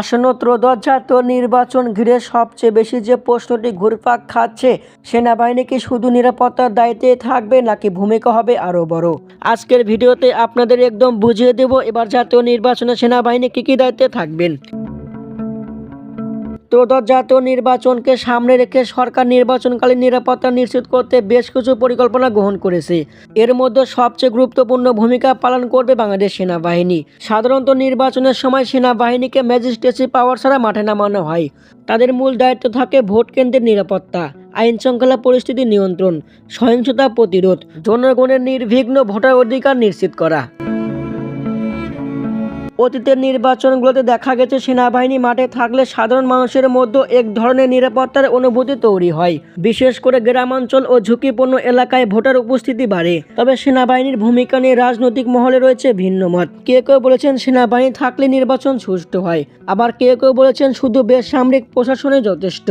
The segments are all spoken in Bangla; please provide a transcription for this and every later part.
আসন্ন ত্রোদশ জাতীয় নির্বাচন ঘিরে সবচেয়ে বেশি যে প্রশ্নটি ঘুরপাক খাচ্ছে, সেনাবাহিনী কি শুধু নিরাপত্তার দায়িত্বে থাকবে নাকি ভূমিকা হবে আরও বড়? আজকের ভিডিওতে আপনাদের একদম বুঝিয়ে দেব, এবার জাতীয় নির্বাচনে সেনাবাহিনী কী কী দায়িত্বে থাকবেন। ত্রয়োদশ জাতীয় নির্বাচনকে সামনে রেখে সরকার নির্বাচনকালীন নিরাপত্তা নিশ্চিত করতে বেশ কিছু পরিকল্পনা গ্রহণ করেছে। এর মধ্যে সবচেয়ে গুরুত্বপূর্ণ ভূমিকা পালন করবে বাংলাদেশ সেনাবাহিনী। সাধারণত নির্বাচনের সময় সেনাবাহিনীকে ম্যাজিস্ট্রেসি পাওয়ার ছাড়া মাঠে নামানো হয়। তাদের মূল দায়িত্ব থাকে ভোট কেন্দ্রের নিরাপত্তা আইন শৃঙ্খলা পরিস্থিতি নিয়ন্ত্রণ, সহিংসতা প্রতিরোধ, জনগণের নির্বিঘ্ন ভোটার অধিকার নিশ্চিত করা। অতীতের নির্বাচনগুলোতে দেখা গেছে, সেনাবাহিনী মাঠে থাকলে সাধারণ মানুষের মধ্যে এক ধরনের নিরাপত্তার অনুভূতি তৈরি হয়। বিশেষ করে গ্রামাঞ্চল ও ঝুঁকিপূর্ণ এলাকায় ভোটার উপস্থিতি বাড়ে। তবে সেনাবাহিনীর ভূমিকা নিয়ে রাজনৈতিক মহলে রয়েছে ভিন্ন মত। কেউ কেউ বলেছেন সেনাবাহিনী থাকলে নির্বাচন সুষ্ঠু হয়। আবার কেউ কেউ বলেছেন শুধু বেসামরিক প্রশাসনে যথেষ্ট।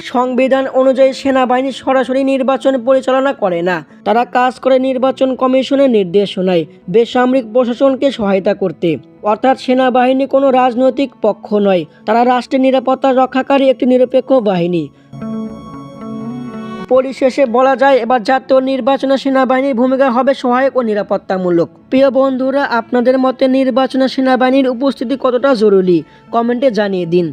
সংবিধান অনুযায়ী সেনাবাহিনী সরাসরি নির্বাচন পরিচালনা করে না। তারা কাজ করে নির্বাচন কমিশনের নির্দেশনায় বেসামরিক প্রশাসনকে সহায়তা করতে। অর্থাৎ সেনাবাহিনী কোনো রাজনৈতিক পক্ষ নয়, তারা রাষ্ট্রের নিরাপত্তা রক্ষাকারী একটি নিরপেক্ষ বাহিনী। পরিশেষে বলা যায়, এবার জাতীয় নির্বাচনে সেনাবাহিনীর ভূমিকা হবে সহায়ক ও নিরাপত্তামূলক। প্রিয় বন্ধুরা, আপনাদের মতে নির্বাচনে সেনাবাহিনীর উপস্থিতি কতটা জরুরি? কমেন্টে জানিয়ে দিন।